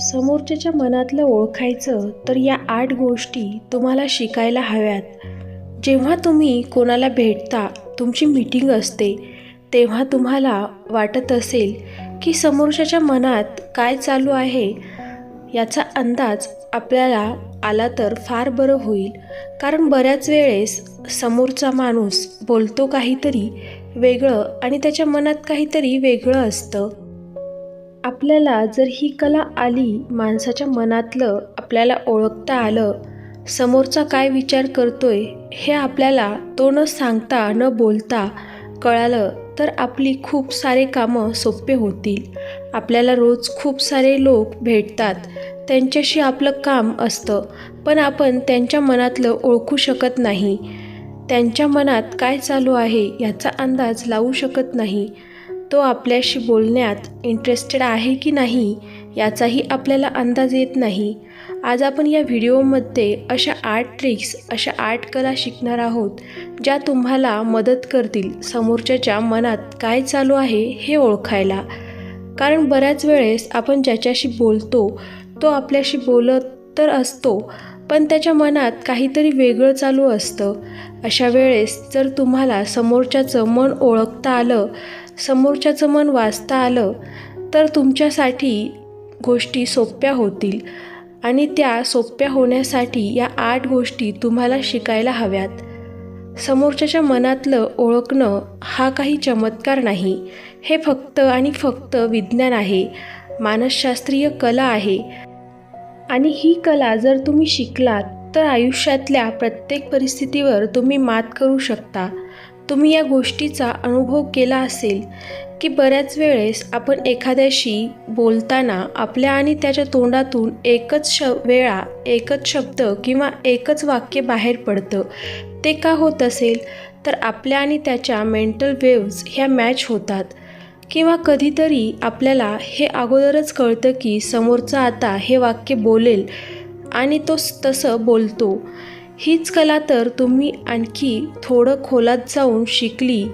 समोरच्याच्या मनातलं ओळखायचं तर या आठ गोष्टी तुम्हाला शिकायला हव्यात. जेव्हा तुम्ही कोणाला भेटता तुमची मीटिंग असते तेव्हा तुम्हाला वाटत असेल की समोरच्याच्या मनात काय चालू आहे याचा अंदाज आपल्याला आला तर फार बरं होईल. कारण बऱ्याच वेळेस समोरचा माणूस बोलतो काहीतरी वेगळं आणि त्याच्या मनात काहीतरी वेगळं असतं. आपल्याला जर ही कला आली माणसाच्या मनातलं आपल्याला ओळखता आलं समोरचा काय विचार करतोय हे आपल्याला तो न सांगता न बोलता कळालं तर आपली खूप सारे कामं सोपे होतील. आपल्याला रोज खूप सारे लोक भेटतात. त्यांच्याशी आपलं काम असतं. पण आपण त्यांच्या मनातलं ओळखू शकत नाही. त्यांच्या मनात काय चालू आहे याचा अंदाज लावू शकत नाही. तो आपल्याशी बोलण्यात इंटरेस्टेड आहे की नाही याचाही आपल्याला अंदाज येत नाही. आज आपण या व्हिडिओमध्ये अशा आर्ट ट्रिक्स अशा आर्ट कला शिकणार आहोत ज्या तुम्हाला मदत करतील समोरच्याच्या मनात काय चालू आहे हे ओळखायला. कारण बऱ्याच वेळेस आपण ज्याच्याशी बोलतो तो आपल्याशी बोलत तर असतो पण त्याच्या मनात काहीतरी वेगळं चालू असतं. अशा वेळेस जर तुम्हाला समोरच्याचं मन ओळखता आलं समोरच्याचं मन वाचता आलं तर तुमच्यासाठी गोष्टी सोप्या होतील. आणि त्या सोप्या होण्यासाठी या आठ गोष्टी तुम्हाला शिकायला हव्यात. समोरच्याच्या मनातलं ओळखणं हा काही चमत्कार नाही. हे फक्त आणि फक्त विज्ञान आहे. मानसशास्त्रीय कला आहे. आणि ही कला जर तुम्ही शिकलात तर आयुष्यातल्या प्रत्येक परिस्थितीवर तुम्ही मात करू शकता. तुम्ही या गोष्टीचा अनुभव केला असेल की बऱ्याच वेळेस आपण एखाद्याशी बोलताना आपल्या आणि त्याच्या तोंडातून एकच श वेळा एकच शब्द किंवा एकच वाक्य बाहेर पडतं. ते का होत असेल? तर आपल्या आणि त्याच्या मेंटल वेव्ज ह्या मॅच होतात. किंवा कधीतरी आपल्याला हे अगोदरच कळतं की समोरचा आता हे वाक्य बोलेल आणि तो तसं बोलतो. हीच कला तर तुम्ही आणखी थोडं खोलात जाऊन शिकली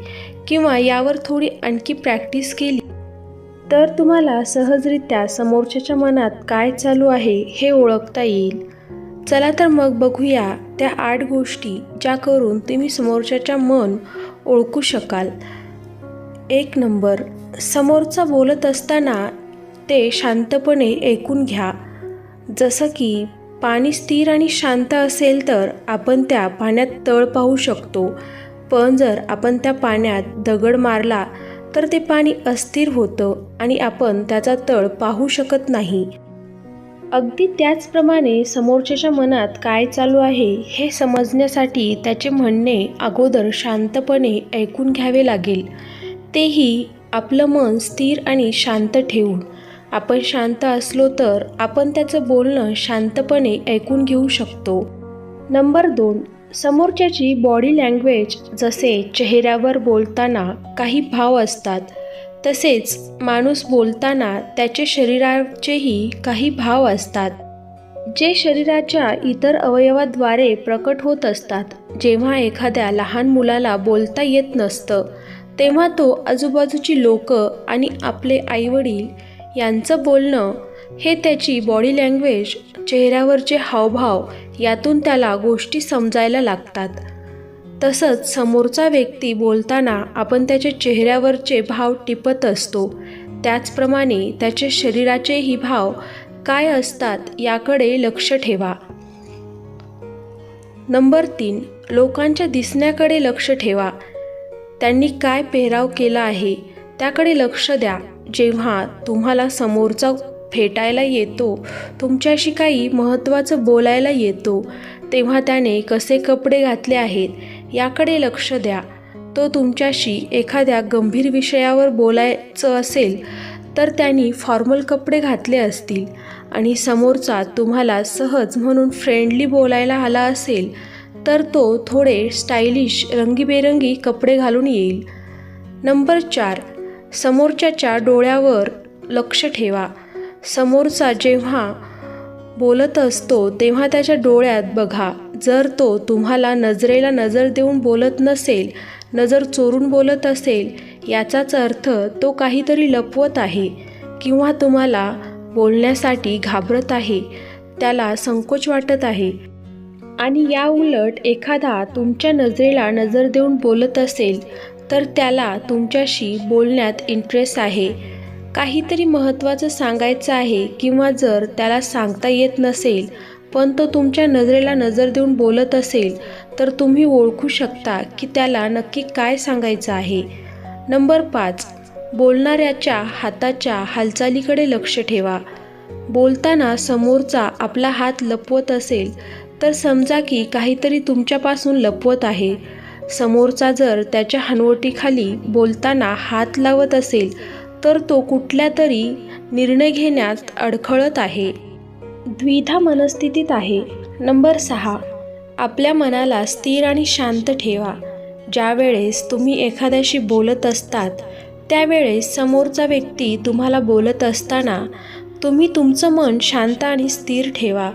किंवा यावर थोडी आणखी प्रॅक्टिस केली तर तुम्हाला सहजरित्या समोरच्याच्या मनात काय चालू आहे हे ओळखता येईल. चला तर मग बघूया त्या आठ गोष्टी ज्या करून तुम्ही समोरच्याच्या मन ओळखू शकाल. एक नंबर समोरचा बोलत असताना ते शांतपणे ऐकून घ्या. जसं की पाणी स्थिर आणि शांत असेल तर आपण त्या पाण्यात तळ पाहू शकतो. पण जर आपण त्या पाण्यात दगड मारला तर ते पाणी अस्थिर होतं आणि आपण त्याचा तळ पाहू शकत नाही. अगदी त्याचप्रमाणे समोरच्याच्या मनात काय चालू आहे हे समजण्यासाठी त्याचे म्हणणे अगोदर शांतपणे ऐकून घ्यावे लागेल. तेही आपलं मन स्थिर आणि शांत ठेवून. आपण शांत असलो तर आपण त्याचं बोलणं शांतपणे ऐकून घेऊ शकतो. नंबर दोन समोरच्याची बॉडी लँग्वेज जसे चेहऱ्यावर बोलताना काही भाव असतात तसेच माणूस बोलताना त्याचे शरीराचेही काही भाव असतात. जे शरीराच्या इतर अवयवाद्वारे प्रकट होत असतात जेव्हा एखाद्या लहान मुलाला बोलता येत नसतं तेव्हा तो आजूबाजूची लोक आणि आपले आईवडील यांचं बोलणं हे त्याची बॉडी लँग्वेज चेहऱ्यावरचे हावभाव यातून त्याला गोष्टी समजायला लागतात. तसंच समोरचा व्यक्ती बोलताना आपण त्याच्या चेहऱ्यावरचे भाव टिपत असतो. त्याचप्रमाणे त्याचे शरीराचेही भाव काय असतात याकडे लक्ष ठेवा. नंबर तीन लोकांच्या दिसण्याकडे लक्ष ठेवा. त्यांनी काय पेहराव केला आहे त्याकडे लक्ष द्या. जेव्हा तुम्हाला समोरचा फेटायला येतो तुमच्याशी काही महत्त्वाचं बोलायला येतो तेव्हा त्याने कसे कपडे घातले आहेत याकडे लक्ष द्या. तो तुमच्याशी एखाद्या गंभीर विषयावर बोलायचं असेल तर त्यांनी फॉर्मल कपडे घातले असतील. आणि समोरचा तुम्हाला सहज म्हणून फ्रेंडली बोलायला आला असेल तर तो थोडे स्टायलिश रंगीबेरंगी कपडे घालून येईल. नंबर चार. समोरच्याच्या डोळ्यावर लक्ष ठेवा. समोरचा जेव्हा बोलत असतो तेव्हा त्याच्या डोळ्यात बघा जर तो तुम्हाला नजरेला नजर देऊन बोलत नसेल नजर चोरून बोलत असेल याचाच अर्थ तो काहीतरी लपवत आहे किंवा तुम्हाला बोलण्यासाठी घाबरत आहे त्याला संकोच वाटत आहे. आणि या उलट एखादा तुमच्या नजरेला नजर देऊन बोलत असेल तर त्याला तुमच्याशी बोलण्यात इंटरेस्ट आहे. काहीतरी महत्त्वाचं सांगायचं आहे किंवा जर त्याला सांगता येत नसेल पण तो तुमच्या नजरेला नजर देऊन बोलत असेल तर तुम्ही ओळखू शकता की त्याला नक्की काय सांगायचं आहे. नंबर पाच बोलणाऱ्याच्या हाताच्या हालचालीकडे लक्ष ठेवा. बोलताना समोरचा आपला हात लपवत असेल तर समजा की काहीतरी तुमच्यापासून लपवत आहे. समोरचा जर त्याच्या हनवटीखाली बोलताना हात लावत असेल तर तो कुठल्या तरी निर्णय घेण्यात अडखळत आहे. द्विधा मनस्थितीत आहे. नंबर सहा. आपल्या मनाला स्थिर आणि शांत ठेवा. ज्यावेळेस तुम्ही एखाद्याशी बोलत असतात त्यावेळेस समोरचा व्यक्ती तुम्हाला बोलत असताना तुम्ही तुमचं मन शांत आणि स्थिर ठेवा.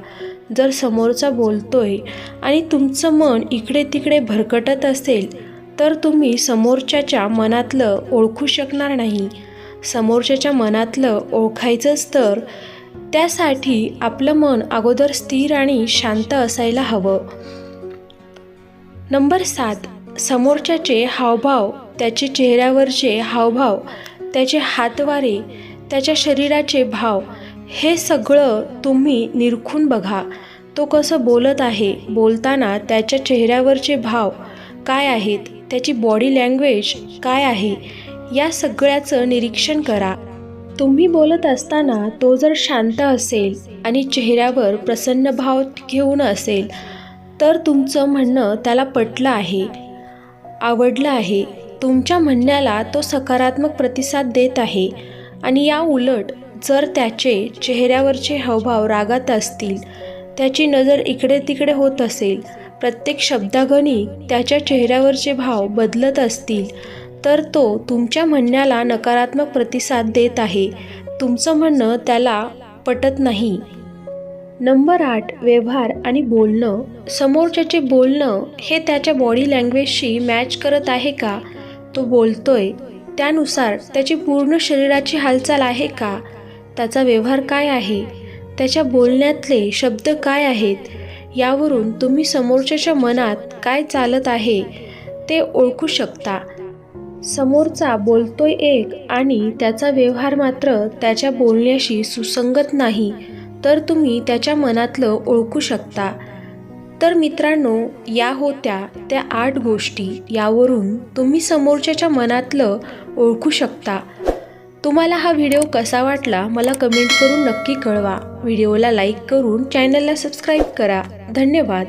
जर समोरचा बोलतोय आणि तुमचं मन इकडे तिकडे भरकटत असेल तर तुम्ही समोरच्याच्या मनातलं ओळखू शकणार नाही. समोरच्याच्या मनातलं ओळखायचंच तर त्यासाठी आपलं मन अगोदर स्थिर आणि शांत असायला हवं. नंबर सात. समोरच्याचे हावभाव त्याचे चेहऱ्यावरचे हावभाव त्याचे हातवारे त्याच्या शरीराचे भाव हे सगळं तुम्ही निरखून बघा. तो कसं बोलत आहे बोलताना त्याच्या चेहऱ्यावरचे भाव काय आहेत त्याची बॉडी लँग्वेज काय आहे या सगळ्याचं निरीक्षण करा. तुम्ही बोलत असताना तो जर शांत असेल आणि चेहऱ्यावर प्रसन्न भाव घेऊन असेल तर तुमचं म्हणणं त्याला पटलं आहे आवडलं आहे. तुमच्या म्हणण्याला तो सकारात्मक प्रतिसाद देत आहे. आणि या उलट जर त्याचे चेहऱ्यावरचे हावभाव रागात असतील त्याची नजर इकडे तिकडे होत असेल प्रत्येक शब्दागणी त्याच्या चेहऱ्यावरचे भाव बदलत असतील तर तो तुमच्या म्हणण्याला नकारात्मक प्रतिसाद देत आहे. तुमचं म्हणणं त्याला पटत नाही. नंबर आठ व्यवहार आणि बोलणं. समोरच्याचे बोलणं हे त्याच्या बॉडी लँग्वेजशी मॅच करत आहे का? तो बोलतोय. त्यानुसार त्याची पूर्ण शरीराची हालचाल आहे का? त्याचा व्यवहार काय आहे? त्याच्या बोलण्यातले शब्द काय आहेत? यावरून तुम्ही समोरच्याच्या मनात काय चालत आहे ते ओळखू शकता. समोरचा बोलतोय एक आणि त्याचा व्यवहार मात्र त्याच्या बोलण्याशी सुसंगत नाही तर तुम्ही त्याच्या मनातलं ओळखू शकता. तर मित्रांनो या होत्या त्या आठ गोष्टी यावरून तुम्ही समोरच्याच्या मनातलं ओळखू शकता. तुम्हाला हा व्हिडिओ कसा वाटला मला कमेंट करून नक्की कळवा. व्हिडिओला लाईक करून चॅनलला सबस्क्राईब करा. धन्यवाद.